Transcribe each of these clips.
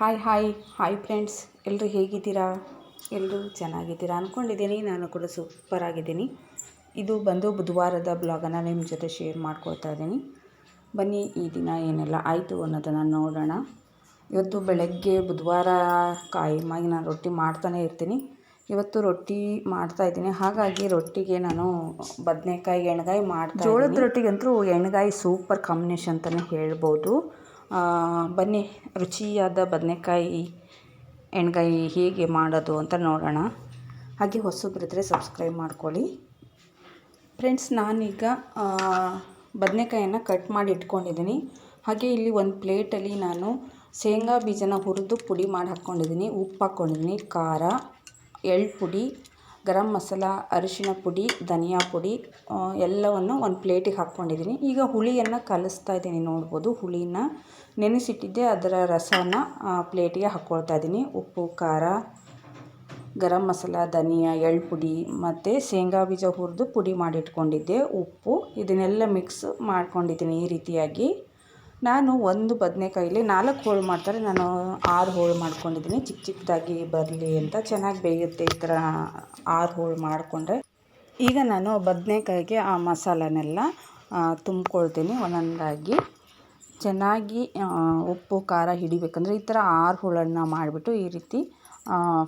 Hi hi hi friends ಎಲ್ಲರೂ ಹೇಗಿದ್ದೀರಾ? ಎಲ್ಲರೂ ಚೆನ್ನಾಗಿದ್ದೀರಾ ಅಂದ್ಕೊಂಡಿದ್ದೀನಿ ನಾನು ಕೂಡ ಸೂಪರ್ ಆಗಿದ್ದೀನಿ. ಇದು ಬಂದು ಬುಧವಾರದ ಬ್ಲಾಗನ್ನು ನಿಮ್ಮ ಜೊತೆ ಶೇರ್ ಮಾಡ್ಕೊಳ್ತಾ ಇದ್ದೀನಿ. ಬನ್ನಿ ಈ ದಿನ ಏನೆಲ್ಲ ಆಯಿತು ಅನ್ನೋದನ್ನು ನೋಡೋಣ. ಇವತ್ತು ಬೆಳಗ್ಗೆ ಬುಧವಾರ ಕಾಯಮಾಗಿ ನಾನು ರೊಟ್ಟಿ ಮಾಡ್ತಾನೆ ಇರ್ತೀನಿ. ಇವತ್ತು ರೊಟ್ಟಿ ಮಾಡ್ತಾ ಇದ್ದೀನಿ. ಹಾಗಾಗಿ ರೊಟ್ಟಿಗೆ ನಾನು ಬದನೆಕಾಯಿ ಎಣ್ಗಾಯಿ ಮಾಡ್ತಾ ಜೋಳದ ರೊಟ್ಟಿಗಂತೂ ಎಣ್ಗಾಯಿ ಸೂಪರ್ ಕಾಂಬಿನೇಷನ್ ಅಂತಲೇ ಹೇಳ್ಬೋದು. ಬನ್ನಿ, ರುಚಿಯಾದ ಬದನೆಕಾಯಿ ಎಣ್ಗಾಯಿ ಹೇಗೆ ಮಾಡೋದು ಅಂತ ನೋಡೋಣ. ಹಾಗೆ ಹೊಸಬ್ರಿದ್ರೆ ಸಬ್ಸ್ಕ್ರೈಬ್ ಮಾಡ್ಕೊಳ್ಳಿ. ಫ್ರೆಂಡ್ಸ್ ನಾನೀಗ ಬದನೆಕಾಯನ್ನು ಕಟ್ ಮಾಡಿ ಇಟ್ಕೊಂಡಿದ್ದೀನಿ. ಹಾಗೆ ಇಲ್ಲಿ ಒಂದು ಪ್ಲೇಟಲ್ಲಿ ನಾನು ಶೇಂಗಾ ಬೀಜನ ಹುರಿದು ಪುಡಿ ಮಾಡಿ ಹಾಕ್ಕೊಂಡಿದ್ದೀನಿ. ಉಪ್ಪು ಹಾಕ್ಕೊಂಡಿದ್ದೀನಿ. ಖಾರ, ಎಳ್ಳು ಪುಡಿ ಗರಂ ಮಸಾಲ ಅರಿಶಿಣ ಪುಡಿ, ಧನಿಯಾ ಪುಡಿ ಎಲ್ಲವನ್ನು ಒಂದು ಪ್ಲೇಟಿಗೆ ಹಾಕ್ಕೊಂಡಿದ್ದೀನಿ. ಈಗ ಹುಳಿಯನ್ನು ಕಲಿಸ್ತಾ ಇದ್ದೀನಿ ನೋಡ್ಬೋದು. ಹುಳಿನ ನೆನೆಸಿಟ್ಟಿದ್ದೆ. ಅದರ ರಸನ ಪ್ಲೇಟಿಗೆ ಹಾಕ್ಕೊಳ್ತಾ ಇದ್ದೀನಿ. ಉಪ್ಪು, ಖಾರ, ಗರಂ ಮಸಾಲ, ಧನಿಯಾ, ಎಳ್ಳು ಪುಡಿ ಮತ್ತು ಶೇಂಗಾ ಬೀಜ ಹುರಿದು ಪುಡಿ ಮಾಡಿಟ್ಕೊಂಡಿದ್ದೆ. ಉಪ್ಪು ಇದನ್ನೆಲ್ಲ ಮಿಕ್ಸ್ ಮಾಡ್ಕೊಂಡಿದ್ದೀನಿ ಈ ರೀತಿಯಾಗಿ. ನಾನು ಒಂದು ಬದನೇಕಾಯಲ್ಲಿ ನಾಲ್ಕು ಹೋಳು ಮಾಡ್ತಾರೆ. ನಾನು ಆರು ಹೋಳು ಮಾಡ್ಕೊಂಡಿದ್ದೀನಿ. ಚಿಕ್ಕ ಚಿಕ್ಕದಾಗಿ ಬರಲಿ ಅಂತ. ಚೆನ್ನಾಗಿ ಬೇಯುತ್ತೆ ಈ ಥರ ಆರು ಹೋಳು ಮಾಡಿಕೊಂಡ್ರೆ. ಈಗ ನಾನು ಬದನೆಕಾಯಿಗೆ ಆ ಮಸಾಲನೆಲ್ಲ ತುಂಬ್ಕೊಳ್ತೀನಿ ಒಂದೊಂದಾಗಿ. ಚೆನ್ನಾಗಿ ಉಪ್ಪು, ಖಾರ ಹಿಡಿಬೇಕಂದ್ರೆ ಈ ಥರ ಆರು ಹೋಳನ್ನು ಮಾಡಿಬಿಟ್ಟು ಈ ರೀತಿ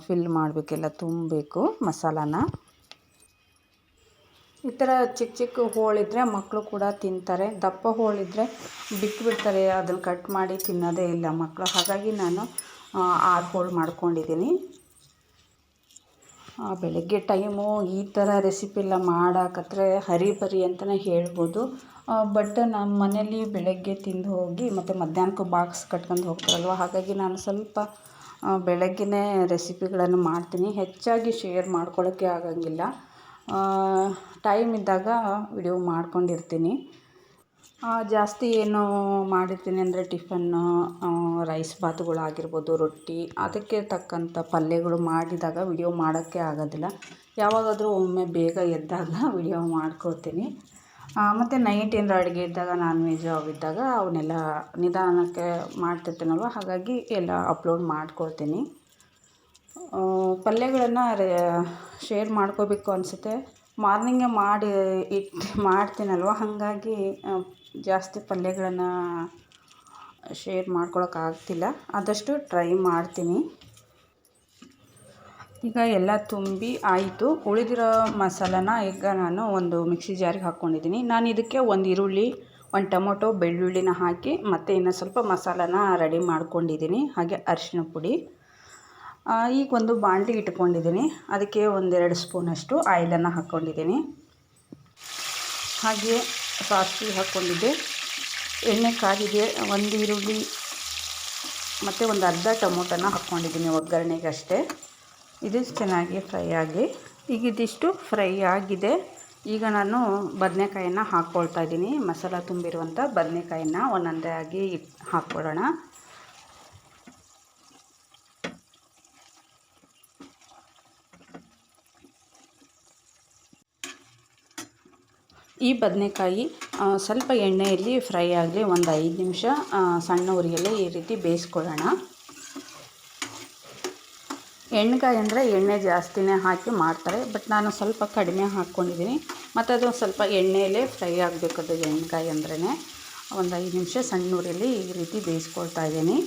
ಫಿಲ್ ಮಾಡಬೇಕೆಲ್ಲ ತುಂಬಬೇಕು ಮಸಾಲಾನ. ಈ ಥರ ಚಿಕ್ಕ ಚಿಕ್ಕ ಹೋಳಿದ್ರೆ ಮಕ್ಕಳು ಕೂಡ ತಿಂತಾರೆ. ದಪ್ಪ ಹೋಳಿದ್ರೆ ಬಿಟ್ಬಿಡ್ತಾರೆ. ಅದನ್ನು ಕಟ್ ಮಾಡಿ ತಿನ್ನೋದೇ ಇಲ್ಲ ಮಕ್ಕಳು ಹಾಗಾಗಿ ನಾನು ಆರು ಹೋಳು ಮಾಡ್ಕೊಂಡಿದ್ದೀನಿ. ಬೆಳಗ್ಗೆ ಟೈಮು ಈ ಥರ ರೆಸಿಪಿ ಎಲ್ಲ ಮಾಡಾಕತ್ರೆ ಹರಿಬರಿ ಅಂತಲೇ ಹೇಳ್ಬೋದು. ಬಟ್ ನಮ್ಮ ಮನೇಲಿ ಬೆಳಗ್ಗೆ ತಿಂದು ಹೋಗಿ ಮತ್ತು ಮಧ್ಯಾಹ್ನಕ್ಕೂ ಬಾಕ್ಸ್ ಕಟ್ಕೊಂಡು ಹೋಗ್ತಾರಲ್ವ? ಹಾಗಾಗಿ ನಾನು ಸ್ವಲ್ಪ ಬೆಳಗ್ಗೆನೇ ರೆಸಿಪಿಗಳನ್ನು ಮಾಡ್ತೀನಿ. ಹೆಚ್ಚಾಗಿ ಶೇರ್ ಮಾಡ್ಕೊಳ್ಳೋಕ್ಕೆ ಆಗಂಗಿಲ್ಲ. ಟೈಮ್ ಇದ್ದಾಗ ವಿಡಿಯೋ ಮಾಡ್ಕೊಂಡಿರ್ತೀನಿ. ಜಾಸ್ತಿ ಏನು ಮಾಡಿರ್ತೀನಿ ಅಂದರೆ ಟಿಫನ್ನು ರೈಸ್ ಭಾತ್ಗಳಾಗಿರ್ಬೋದು, ರೊಟ್ಟಿ, ಅದಕ್ಕೆ ತಕ್ಕಂಥ ಪಲ್ಯಗಳು ಮಾಡಿದಾಗ ವಿಡಿಯೋ ಮಾಡೋಕ್ಕೆ ಆಗೋದಿಲ್ಲ. ಯಾವಾಗಾದರೂ ಒಮ್ಮೆ ಬೇಗ ಎದ್ದಾಗ ವಿಡಿಯೋ ಮಾಡ್ಕೊಳ್ತೀನಿ. ಮತ್ತು ನೈಟ್ ಏನಾರ ಅಡುಗೆ ಇದ್ದಾಗ ನಾನ್ ವೆಜ್ ಅವಿದ್ದಾಗ ಅವನ್ನೆಲ್ಲ ನಿಧಾನಕ್ಕೆ ಮಾಡ್ತಿರ್ತೀನಲ್ವ? ಹಾಗಾಗಿ ಎಲ್ಲ ಅಪ್ಲೋಡ್ ಮಾಡ್ಕೊಳ್ತೀನಿ. ಪಲ್ಯಗಳನ್ನು ಶೇರ್ ಮಾಡ್ಕೋಬೇಕು ಅನಿಸುತ್ತೆ. ಮಾರ್ನಿಂಗೇ ಮಾಡಿ ಇಟ್ಟು ಮಾಡ್ತೀನಲ್ವ? ಹಾಗಾಗಿ ಜಾಸ್ತಿ ಪಲ್ಯಗಳನ್ನು ಶೇರ್ ಮಾಡ್ಕೊಳಕ್ಕಾಗ್ತಿಲ್ಲ ಆದಷ್ಟು ಟ್ರೈ ಮಾಡ್ತೀನಿ. ಈಗ ಎಲ್ಲ ತುಂಬಿ ಆಯಿತು. ಉಳಿದಿರೋ ಮಸಾಲನ ಈಗ ನಾನು ಒಂದು ಮಿಕ್ಸಿ ಜಾರಿಗೆ ಹಾಕ್ಕೊಂಡಿದ್ದೀನಿ ನಾನು ಇದಕ್ಕೆ ಒಂದು ಈರುಳ್ಳಿ, ಒಂದು ಟೊಮೊಟೊ, ಬೆಳ್ಳುಳ್ಳಿನ ಹಾಕಿ ಮತ್ತು ಇನ್ನೂ ಸ್ವಲ್ಪ ಮಸಾಲನ ರೆಡಿ ಮಾಡ್ಕೊಂಡಿದ್ದೀನಿ. ಹಾಗೆ ಅರಿಶಿನ ಪುಡಿ. ಈಗ ಒಂದು ಬಾಣಲಿ ಇಟ್ಕೊಂಡಿದ್ದೀನಿ. ಅದಕ್ಕೆ ಒಂದೆರಡು ಸ್ಪೂನಷ್ಟು ಆಯಿಲನ್ನು ಹಾಕ್ಕೊಂಡಿದ್ದೀನಿ. ಹಾಗೆ ಸಾಸಿವೆ ಹಾಕ್ಕೊಂಡಿದ್ದೆ. ಎಣ್ಣೆ ಕಾದಿದೆ ಒಂದು ಈರುಳ್ಳಿ ಮತ್ತು ಒಂದು ಅರ್ಧ ಟೊಮೊಟೊನ ಹಾಕ್ಕೊಂಡಿದ್ದೀನಿ ಒಗ್ಗರಣೆಗೆ ಅಷ್ಟೇ. ಇದು ಚೆನ್ನಾಗಿ ಫ್ರೈ ಆಗಲಿ. ಈಗ ಇದಿಷ್ಟು ಫ್ರೈ ಆಗಿದೆ. ಈಗ ನಾನು ಬದನೆಕಾಯನ್ನು ಹಾಕ್ಕೊಳ್ತಾ ಇದ್ದೀನಿ. ಮಸಾಲ ತುಂಬಿರುವಂಥ ಬದನೆಕಾಯಿನ ಒಂದೊಂದೇ ಆಗಿ ಹಾಕ್ಕೊಳ್ಳೋಣ ಈ ಬದನೆಕಾಯಿ ಸ್ವಲ್ಪ ಎಣ್ಣೆಯಲ್ಲಿ ಫ್ರೈ ಆಗಲಿ ಒಂದು ಐದು ನಿಮಿಷ ಸಣ್ಣ ಉರಿಯಲ್ಲಿ ಈ ರೀತಿ ಬೇಯಿಸ್ಕೊಳ್ಳೋಣ. ಎಣ್ಣೆಕಾಯಿ ಅಂದರೆ ಎಣ್ಣೆ ಜಾಸ್ತಿನೇ ಹಾಕಿ ಮಾಡ್ತಾರೆ, ಬಟ್ ನಾನು ಸ್ವಲ್ಪ ಕಡಿಮೆ ಹಾಕ್ಕೊಂಡಿದ್ದೀನಿ. ಮತ್ತು ಅದು ಸ್ವಲ್ಪ ಎಣ್ಣೆಯಲ್ಲೇ ಫ್ರೈ ಆಗಬೇಕು ಅದು ಎಣ್ಣೆಕಾಯಿ ಅಂದ್ರೇ ಒಂದು ಐದು ನಿಮಿಷ ಸಣ್ಣ ಉರಿಯಲ್ಲಿ ಈ ರೀತಿ ಬೇಯಿಸ್ಕೊಳ್ತಾ ಇದ್ದೀನಿ.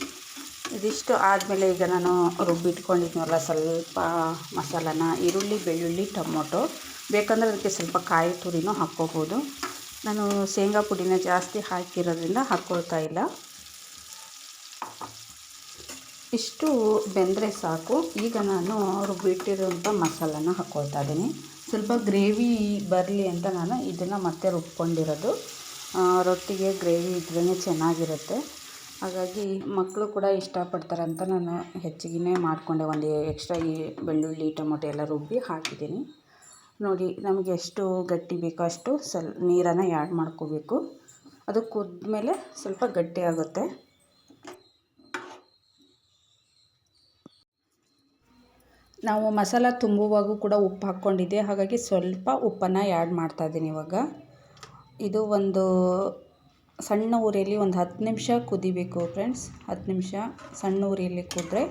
ಇದಿಷ್ಟು ಆದಮೇಲೆ ಈಗ ನಾನು ರುಬ್ಬಿಟ್ಕೊಂಡಿದ್ನಲ್ಲ ಸ್ವಲ್ಪ ಮಸಾಲಾನ, ಈರುಳ್ಳಿ, ಬೆಳ್ಳುಳ್ಳಿ, ಟೊಮೊಟೊ. ಬೇಕಂದರೆ ಅದಕ್ಕೆ ಸ್ವಲ್ಪ ಕಾಯಿ ತುರಿನೂ ಹಾಕ್ಕೋಬೋದು. ನಾನು ಶೇಂಗಾ ಪುಡಿನ ಜಾಸ್ತಿ ಹಾಕಿರೋದ್ರಿಂದ ಹಾಕ್ಕೊಳ್ತಾ ಇಲ್ಲ. ಇಷ್ಟು ಬೆಂದರೆ ಸಾಕು. ಈಗ ನಾನು ರುಬ್ಬಿಟ್ಟಿರುವಂಥ ಮಸಾಲನ ಹಾಕ್ಕೊಳ್ತಾ ಇದ್ದೀನಿ. ಸ್ವಲ್ಪ ಗ್ರೇವಿ ಬರಲಿ ಅಂತ ನಾನು ಇದನ್ನು ಮತ್ತೆ ರುಬ್ಕೊಂಡಿರೋದು. ರೊಟ್ಟಿಗೆ ಗ್ರೇವಿ ಇದ್ರೇ ಚೆನ್ನಾಗಿರುತ್ತೆ. ಹಾಗಾಗಿ ಮಕ್ಕಳು ಕೂಡ ಇಷ್ಟಪಡ್ತಾರೆ ಅಂತ ನಾನು ಹೆಚ್ಚಿಗೆ ಮಾಡಿಕೊಂಡೆ. ಒಂದು ಎಕ್ಸ್ಟ್ರಾ ಈ ಬೆಳ್ಳುಳ್ಳಿ ಟೊಮೊಟೊ ಎಲ್ಲ ರುಬ್ಬಿ ಹಾಕಿದ್ದೀನಿ. ನೋಡಿ, ನಮಗೆ ಎಷ್ಟು ಗಟ್ಟಿ ಬೇಕೋ ಅಷ್ಟು ಸ್ವಲ್ಪ ನೀರನ್ನು ಆ್ಯಡ್ ಮಾಡ್ಕೋಬೇಕು. ಅದು ಕುದ್ಮೇಲೆ ಸ್ವಲ್ಪ ಗಟ್ಟಿ ಆಗುತ್ತೆ. ನಾವು ಮಸಾಲ ತುಂಬುವಾಗೂ ಕೂಡ ಉಪ್ಪು ಹಾಕ್ಕೊಂಡಿದ್ದೆ. ಹಾಗಾಗಿ ಸ್ವಲ್ಪ ಉಪ್ಪನ್ನು ಆ್ಯಡ್ ಮಾಡ್ತಾಯಿದ್ದೀನಿ ಇವಾಗ. ಇದು ಒಂದು ಸಣ್ಣ ಉರಿಯಲ್ಲಿ ಒಂದು ಹತ್ತು ನಿಮಿಷ ಕುದಿಬೇಕು ಫ್ರೆಂಡ್ಸ್ ಹತ್ತು ನಿಮಿಷ ಸಣ್ಣ ಉರಿಯಲ್ಲಿ ಕುದ್ರೆ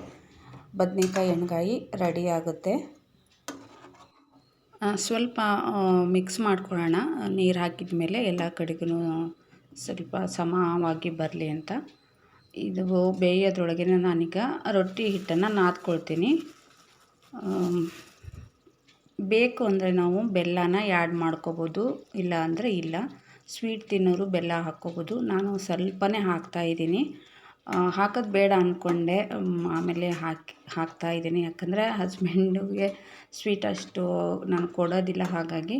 ಬದನೇಕಾಯಿ ಎಣ್ಗಾಯಿ ರೆಡಿ ಆಗುತ್ತೆ. ಸ್ವಲ್ಪ ಮಿಕ್ಸ್ ಮಾಡ್ಕೊಳ್ಳೋಣ. ನೀರು ಹಾಕಿದ ಮೇಲೆ ಎಲ್ಲ ಕಡೆಗೂ ಸ್ವಲ್ಪ ಸಮವಾಗಿ ಬರಲಿ ಅಂತ. ಇದು ಬೇಯೋದ್ರೊಳಗೆ ನಾನೀಗ ರೊಟ್ಟಿ ಹಿಟ್ಟನ್ನು ನಾದ್ಕೊಳ್ತೀನಿ. ಬೇಕು ಅಂದರೆ ನಾವು ಬೆಲ್ಲನ ಆ್ಯಡ್ ಮಾಡ್ಕೋಬೋದು ಇಲ್ಲ ಅಂದರೆ ಇಲ್ಲ. ಸ್ವೀಟ್ ತಿನ್ನೋರು ಬೆಲ್ಲ ಹಾಕ್ಕೋಬೋದು. ನಾನು ಸ್ವಲ್ಪನೇ ಹಾಕ್ತಾಯಿದ್ದೀನಿ ಹಾಕೋದು ಬೇಡ ಅಂದ್ಕೊಂಡೆ ಆಮೇಲೆ ಹಾಕಿ, ಹಾಕ್ತಾ ಇದ್ದೀನಿ. ಯಾಕಂದರೆ ಹಸ್ಬೆಂಡಿಗೆ ಸ್ವೀಟ್ ಅಷ್ಟು ನಾನು ಕೊಡೋದಿಲ್ಲ, ಹಾಗಾಗಿ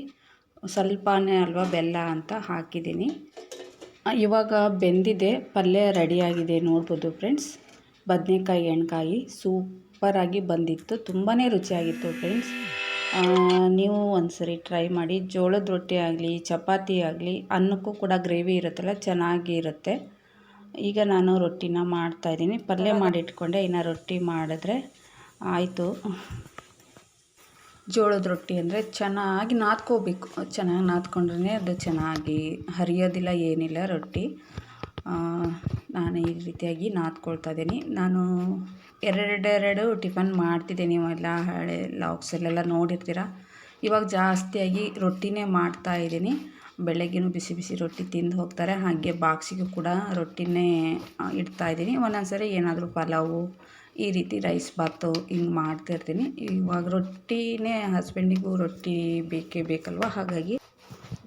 ಸ್ವಲ್ಪನೇ ಅಲ್ವಾ ಬೆಲ್ಲ ಅಂತ ಹಾಕಿದ್ದೀನಿ. ಇವಾಗ ಬೆಂದಿದೆ, ಪಲ್ಯ ರೆಡಿಯಾಗಿದೆ ನೋಡ್ಬೋದು ಫ್ರೆಂಡ್ಸ್ ಬದನೇಕಾಯಿ ಎಣ್ಕಾಯಿ ಸೂಪರಾಗಿ ಬಂದಿತ್ತು ತುಂಬಾ ರುಚಿಯಾಗಿತ್ತು ಫ್ರೆಂಡ್ಸ್ ನೀವು ಒಂದ್ಸರಿ ಟ್ರೈ ಮಾಡಿ. ಜೋಳದ ರೊಟ್ಟಿ ಆಗಲಿ, ಚಪಾತಿ ಆಗಲಿ, ಅನ್ನಕ್ಕೂ ಕೂಡ ಗ್ರೇವಿ ಇರುತ್ತಲ್ಲ ಚೆನ್ನಾಗಿ ಇರುತ್ತೆ ಈಗ ನಾನು ರೊಟ್ಟಿನ ಮಾಡ್ತಾಯಿದ್ದೀನಿ ಪಲ್ಯ ಮಾಡಿಟ್ಕೊಂಡೆ. ಇನ್ನು ರೊಟ್ಟಿ ಮಾಡಿದ್ರೆ ಆಯಿತು. ಜೋಳದ ರೊಟ್ಟಿ ಅಂದರೆ ಚೆನ್ನಾಗಿ ನಾದ್ಕೋಬೇಕು. ಚೆನ್ನಾಗಿ ನಾದ್ಕೊಂಡ್ರೆ ಅದು ಚೆನ್ನಾಗಿ ಹರಿಯೋದಿಲ್ಲ, ಏನಿಲ್ಲ ರೊಟ್ಟಿ. ನಾನು ಈ ರೀತಿಯಾಗಿ ನಾದ್ಕೊಳ್ತಾ ಇದ್ದೀನಿ. ನಾನು ಎರಡೆರಡು ಟಿಫನ್ ಮಾಡ್ತಿದ್ದೆ ನೀವೆಲ್ಲ ಹಳೆ ಲಾಗ್ಸಲ್ಲೆಲ್ಲ ನೋಡಿರ್ತೀರ. ಇವಾಗ ಜಾಸ್ತಿಯಾಗಿ ರೊಟ್ಟಿನೇ ಮಾಡ್ತಾ ಇದ್ದೀನಿ. ಬೆಳಗ್ಗೆನೂ ಬಿಸಿ ಬಿಸಿ ರೊಟ್ಟಿ ತಿಂದು ಹೋಗ್ತಾರೆ. ಹಾಗೆ ಬಾಕ್ಸಿಗೂ ಕೂಡ ರೊಟ್ಟಿನೇ ಆ, ಇಡ್ತಾ ಇದ್ದೀನಿ. ಒಂದೊಂದು ಸರಿ ಏನಾದರೂ ಪಲಾವು ಈ ರೀತಿ ರೈಸ್ ಬಾತು ಹಿಂಗೆ ಮಾಡ್ತಿರ್ತೀನಿ ಇವಾಗ ರೊಟ್ಟಿನೇ ಹಸ್ಬೆಂಡಿಗೂ ರೊಟ್ಟಿ ಬೇಕೇ ಬೇಕಲ್ವ? ಹಾಗಾಗಿ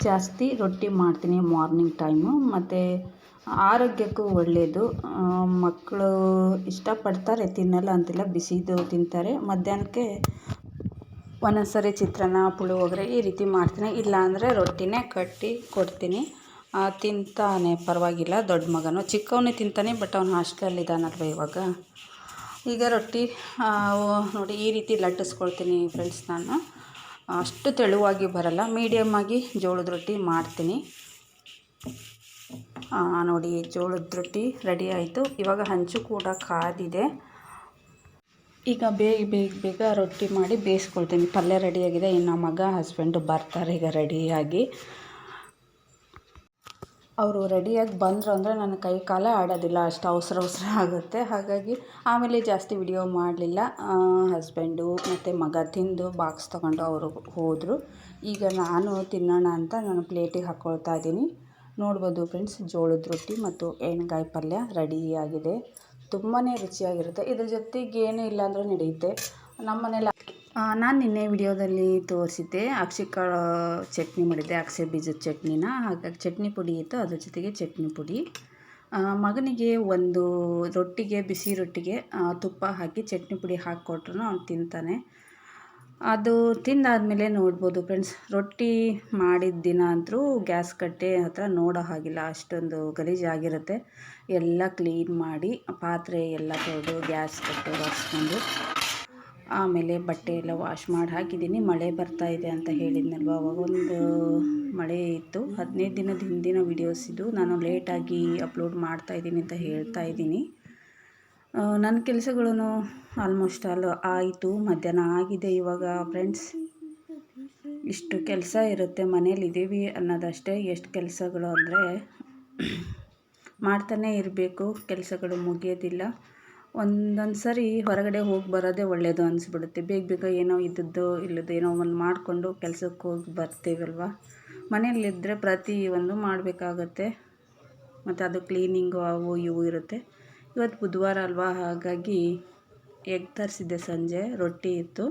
ಜಾಸ್ತಿ ರೊಟ್ಟಿ ಮಾಡ್ತೀನಿ ಮಾರ್ನಿಂಗ್ ಟೈಮು. ಮತ್ತು ಆರೋಗ್ಯಕ್ಕೂ ಒಳ್ಳೆಯದು ಮಕ್ಕಳು ಇಷ್ಟಪಡ್ತಾರೆ ತಿನ್ನಲ್ಲ ಅಂತಿಲ್ಲ ಬಿಸಿದು ತಿಂತಾರೆ. ಮಧ್ಯಾಹ್ನಕ್ಕೆ ಒಂದೊಂದು ಸರಿ ಚಿತ್ರಾನ್ನ, ಪುಳಿಯೋಗರೆ ಈ ರೀತಿ ಮಾಡ್ತೀನಿ. ಇಲ್ಲ ಅಂದರೆ ರೊಟ್ಟಿನೇ ಕಟ್ಟಿ ಕೊಡ್ತೀನಿ. ತಿಂತಾನೆ ಪರವಾಗಿಲ್ಲ ದೊಡ್ಡ ಮಗನು. ಚಿಕ್ಕವನೇ ತಿಂತಾನೆ, ಬಟ್ ಅವನು ಹಾಸ್ಟೆಲಲ್ಲಿದ್ದಾನಲ್ವ ಇವಾಗ. ಈಗ ರೊಟ್ಟಿ ನೋಡಿ ಈ ರೀತಿ ಲಟ್ಟಿಸ್ಕೊಳ್ತೀನಿ ಫ್ರೆಂಡ್ಸ್ ನಾನು. ಅಷ್ಟು ತೆಳುವಾಗಿ ಬರಲ್ಲ. ಮೀಡಿಯಮ್ ಆಗಿ ಜೋಳದ ರೊಟ್ಟಿ ಮಾಡ್ತೀನಿ. ನೋಡಿ ಜೋಳದ ರೊಟ್ಟಿ ರೆಡಿ ಆಯಿತು. ಇವಾಗ ಹಂಚು ಕೂಡ ಕಾದಿದೆ. ಈಗ ಬೇಗ ಬೇಗ ಬೇಗ ರೊಟ್ಟಿ ಮಾಡಿ ಬೇಯಿಸ್ಕೊಳ್ತೀನಿ. ಪಲ್ಯ ರೆಡಿಯಾಗಿದೆ. ಇನ್ನು ಮಗ ಹಸ್ಬೆಂಡು ಬರ್ತಾರೆ ಈಗ ರೆಡಿಯಾಗಿ. ಅವರು ರೆಡಿಯಾಗಿ ಬಂದರು ಅಂದರೆ ನನ್ನ ಕೈ ಕಾಲ ಆಡೋದಿಲ್ಲ. ಅಷ್ಟು ಅವಸರ ಅವಸರ ಆಗುತ್ತೆ. ಹಾಗಾಗಿ ಆಮೇಲೆ ಜಾಸ್ತಿ ವಿಡಿಯೋ ಮಾಡಲಿಲ್ಲ. ಹಸ್ಬೆಂಡು ಮತ್ತು ಮಗ ತಿಂದು ಬಾಕ್ಸ್ ತೊಗೊಂಡು ಅವರು ಹೋದರು. ಈಗ ನಾನು ತಿನ್ನೋಣ ಅಂತ ನಾನು ಪ್ಲೇಟಿಗೆ ಹಾಕ್ಕೊಳ್ತಾ ಇದ್ದೀನಿ. ನೋಡ್ಬೋದು ಫ್ರೆಂಡ್ಸ್ ಜೋಳದ ರೊಟ್ಟಿ ಮತ್ತು ಎಣ್ಗಾಯಿ ಪಲ್ಯ ರೆಡಿಯಾಗಿದೆ. ತುಂಬಾ ರುಚಿಯಾಗಿರುತ್ತೆ. ಇದ್ರ ಜೊತೆಗೆ ಏನೂ ಇಲ್ಲ ಅಂದರೂ ನಡೆಯುತ್ತೆ. ನಮ್ಮ ಮನೇಲಿ ನಾನು ನಿನ್ನೆ ವಿಡಿಯೋದಲ್ಲಿ ತೋರಿಸಿದ್ದೆ, ಅಕ್ಷಿ ಕಾಳು ಚಟ್ನಿ ಮಾಡಿದ್ದೆ, ಅಕ್ಷೆ ಬೀಜದ ಚಟ್ನಿನ. ಹಾಗಾಗಿ ಚಟ್ನಿ ಪುಡಿ ಇತ್ತು, ಅದ್ರ ಜೊತೆಗೆ ಚಟ್ನಿ ಪುಡಿ. ಮಗನಿಗೆ ಒಂದು ರೊಟ್ಟಿಗೆ, ಬಿಸಿ ರೊಟ್ಟಿಗೆ ತುಪ್ಪ ಹಾಕಿ ಚಟ್ನಿ ಪುಡಿ ಹಾಕಿಕೊಟ್ರು ಅವ್ನು ತಿಂತಾನೆ. ಅದು ತಿಂದಾದಮೇಲೆ ನೋಡ್ಬೋದು ಫ್ರೆಂಡ್ಸ್. ರೊಟ್ಟಿ ಮಾಡಿದ ದಿನ ಅಂತೂ ಗ್ಯಾಸ್ ಕಟ್ಟೆ ಹತ್ರ ನೋಡೋ ಹಾಗಿಲ್ಲ. ಅಷ್ಟೊಂದು ಗಲೀಜಾಗಿರುತ್ತೆ ಎಲ್ಲ ಕ್ಲೀನ್ ಮಾಡಿ ಪಾತ್ರೆ ಎಲ್ಲ ತೊಳೆದು ಗ್ಯಾಸ್ ಕಟ್ಟೆ ಒರೆಸ್ಕೊಂಡು ಆಮೇಲೆ ಬಟ್ಟೆ ಎಲ್ಲ ವಾಶ್ ಮಾಡಿ ಹಾಕಿದ್ದೀನಿ. ಮಳೆ ಬರ್ತಾ ಇದೆ ಅಂತ ಹೇಳಿದ್ನಲ್ವ? ಅವಾಗ ಒಂದು ಮಳೆ ಇತ್ತು. ಹದಿನೈದು ದಿನದ ಹಿಂದಿನ ವೀಡಿಯೋಸ್ ಇದು. ನಾನು ಲೇಟಾಗಿ ಅಪ್ಲೋಡ್ ಮಾಡ್ತಾಯಿದ್ದೀನಿ ಅಂತ ಹೇಳ್ತಾ ಇದ್ದೀನಿ. ನನ್ನ ಕೆಲಸಗಳೂ ಆಲ್ಮೋಸ್ಟ್ ಆಲ್ ಆಯಿತು, ಮಧ್ಯಾಹ್ನ ಆಗಿದೆ ಇವಾಗ ಫ್ರೆಂಡ್ಸ್ ಇಷ್ಟು ಕೆಲಸ ಇರುತ್ತೆ ಮನೇಲಿದ್ದೀವಿ ಅನ್ನೋದಷ್ಟೇ. ಎಷ್ಟು ಕೆಲಸಗಳು ಅಂದರೆ ಮಾಡ್ತಾನೇ ಇರಬೇಕು, ಕೆಲಸಗಳು ಮುಗಿಯೋದಿಲ್ಲ. ಒಂದೊಂದು ಸರಿ ಹೊರಗಡೆ ಹೋಗಿ ಬರೋದೇ ಒಳ್ಳೆಯದು ಅನಿಸ್ಬಿಡುತ್ತೆ. ಬೇಗ ಬೇಗ ಏನೋ ಇದ್ದದ್ದು, ಇಲ್ಲದ್ದು ಏನೋ ಒಂದು ಮಾಡಿಕೊಂಡು ಕೆಲಸಕ್ಕೆ ಹೋಗಿ ಬರ್ತೀವಲ್ವ? ಮನೇಲಿದ್ದರೆ ಪ್ರತಿ ಒಂದು ಮಾಡಬೇಕಾಗತ್ತೆ. ಮತ್ತು ಅದು ಕ್ಲೀನಿಂಗು ಅವು ಇವು ಇರುತ್ತೆ. ಇವತ್ತು ಬುಧವಾರ ಅಲ್ವಾ? ಹಾಗಾಗಿ ಎಗ್ ತರಿಸಿದ್ದೆ ಸಂಜೆ, ರೊಟ್ಟಿ ಇತ್ತು.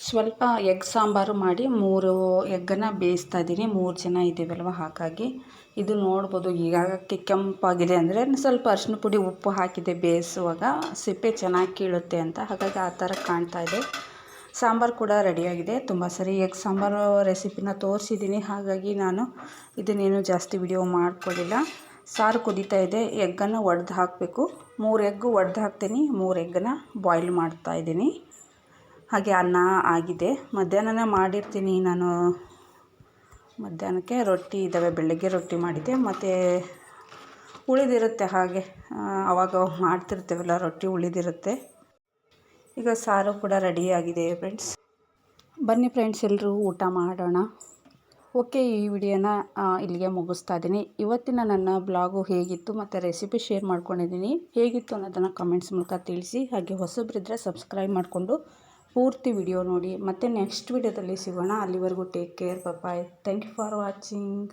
ಸ್ವಲ್ಪ ಎಗ್ ಸಾಂಬಾರು ಮಾಡಿ ಮೂರು ಎಗ್ಗನ್ನು ಬೇಯಿಸ್ತಾ ಇದ್ದೀನಿ. ಮೂರು ಜನ ಇದ್ದೀವಲ್ವ? ಹಾಗಾಗಿ ಇದು ನೋಡ್ಬೋದು. ಈಗಾಗಕ್ಕೆ ಕೆಂಪಾಗಿದೆ ಅಂದರೆ ಸ್ವಲ್ಪ ಅರಿಶಿನ ಪುಡಿ, ಉಪ್ಪು ಹಾಕಿದೆ ಬೇಯಿಸುವಾಗ. ಸಿಪ್ಪೆ ಚೆನ್ನಾಗಿ ಕೀಳುತ್ತೆ ಅಂತ. ಹಾಗಾಗಿ ಆ ಥರ ಕಾಣ್ತಾ ಇದೆ. ಸಾಂಬಾರು ಕೂಡ ರೆಡಿಯಾಗಿದೆ ತುಂಬ ಸರಿ ಎಗ್ ಸಾಂಬಾರು ರೆಸಿಪಿನ ತೋರಿಸಿದ್ದೀನಿ. ಹಾಗಾಗಿ ನಾನು ಇದನ್ನೇನು ಜಾಸ್ತಿ ವಿಡಿಯೋ ಮಾಡ್ಕೊಳ್ಳಿಲ್ಲ ಸಾರು ಕುದೀತಾ ಇದೆ ಎಗ್ಗನ್ನು ಒಡೆದು ಹಾಕಬೇಕು. ಮೂರು ಎಗ್ಗು ಒಡೆದು ಹಾಕ್ತೀನಿ ಮೂರು ಎಗ್ಗನ್ನ ಬಾಯ್ಲ್ ಮಾಡ್ತಾ ಇದ್ದೀನಿ. ಹಾಗೆ ಅನ್ನ ಆಗಿದೆ. ಮಧ್ಯಾಹ್ನನೇ ಮಾಡಿರ್ತೀನಿ ನಾನು. ಮಧ್ಯಾಹ್ನಕ್ಕೆ ರೊಟ್ಟಿ ಇದ್ದಾವೆ ಬೆಳಗ್ಗೆ ರೊಟ್ಟಿ ಮಾಡಿದ್ದೆ. ಮತ್ತು ಉಳಿದಿರುತ್ತೆ ಹಾಗೆ. ಆ, ಅವಾಗ ಅವಾಗ ಮಾಡ್ತಿರ್ತೇವಲ್ಲ ರೊಟ್ಟಿ ಉಳಿದಿರುತ್ತೆ. ಈಗ ಸಾರು ಕೂಡ ರೆಡಿಯಾಗಿದೆ ಫ್ರೆಂಡ್ಸ್ ಬನ್ನಿ ಫ್ರೆಂಡ್ಸ್ ಎಲ್ಲರೂ ಊಟ ಮಾಡೋಣ. ಓಕೆ, ಈ ವಿಡಿಯೋನ ಇಲ್ಲಿಗೆ ಮುಗಿಸ್ತಾ ಇದ್ದೀನಿ. ಇವತ್ತಿನ ನನ್ನ ಬ್ಲಾಗು ಹೇಗಿತ್ತು ಮತ್ತು ರೆಸಿಪಿ ಶೇರ್ ಮಾಡ್ಕೊಂಡಿದ್ದೀನಿ. ಹೇಗಿತ್ತು ಅನ್ನೋದನ್ನು ಕಮೆಂಟ್ಸ್ ಮೂಲಕ ತಿಳಿಸಿ. ಹಾಗೆ ಹೊಸಬ್ರಿದ್ರೆ ಸಬ್ಸ್ಕ್ರೈಬ್ ಮಾಡಿಕೊಂಡು ಪೂರ್ತಿ ವಿಡಿಯೋ ನೋಡಿ. ಮತ್ತು ನೆಕ್ಸ್ಟ್ ವಿಡಿಯೋದಲ್ಲಿ ಸಿಗೋಣ. ಅಲ್ಲಿವರೆಗೂ take care. Bye thank you for watching